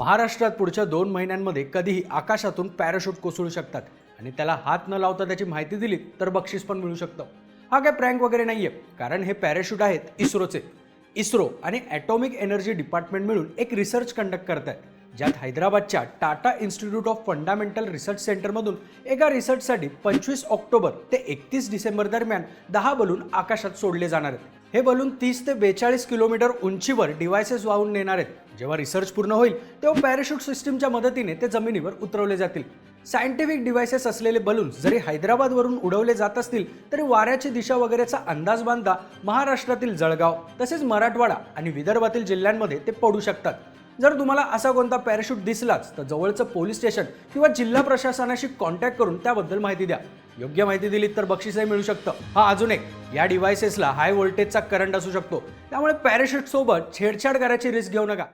महाराष्ट्रात पुढच्या दोन महिन्यांमध्ये कधीही आकाशातून पॅराशूट कोसळू शकतात. आणि त्याला हात न लावता त्याची माहिती दिली तर बक्षीस पण मिळू शकतं. हा काय प्रँक वगैरे नाही आहे कारण हे पॅराशूट आहेत इस्रोचे. इस्रो आणि ॲटॉमिक एनर्जी डिपार्टमेंट मिळून एक रिसर्च कंडक्ट करत आहेत ज्यात हैदराबादच्या Tata institute of fundamental research सेंटरमधून एका रिसर्चसाठी पंचवीस ऑक्टोबर ते एकतीस डिसेंबर दरम्यान दहा बलून आकाशात सोडले जाणार आहेत. हे बलून तीस ते बेचाळीस किलोमीटर उंचीवर डिव्हायसेस वाहून नेणार आहेत. जेव्हा रिसर्च पूर्ण होईल तेव्हा पॅराशूट सिस्टीमच्या मदतीने ते जमिनीवर उतरवले जातील. सायंटिफिक डिव्हायसेस असलेले बलून जरी हैदराबादवरून उडवले जात असतील तरी वाऱ्याची दिशा वगैरेचा अंदाज बांधता महाराष्ट्रातील जळगाव तसेच मराठवाडा आणि विदर्भातील जिल्ह्यांमध्ये ते पडू शकतात. जर तुम्हाला असा कोणता पॅराशूट दिसलाच तर जवळचं पोलीस स्टेशन किंवा जिल्हा प्रशासनाशी कॉन्टॅक्ट करून त्याबद्दल माहिती द्या. योग्य माहिती दिली तर बक्षीसही मिळू शकतं. हा अजून एक. या डिव्हायसेसला हाय व्होल्टेजचा करंट असू शकतो. त्यामुळे पॅराशूट सोबत छेडछाड करायची रिस्क घेऊ नका.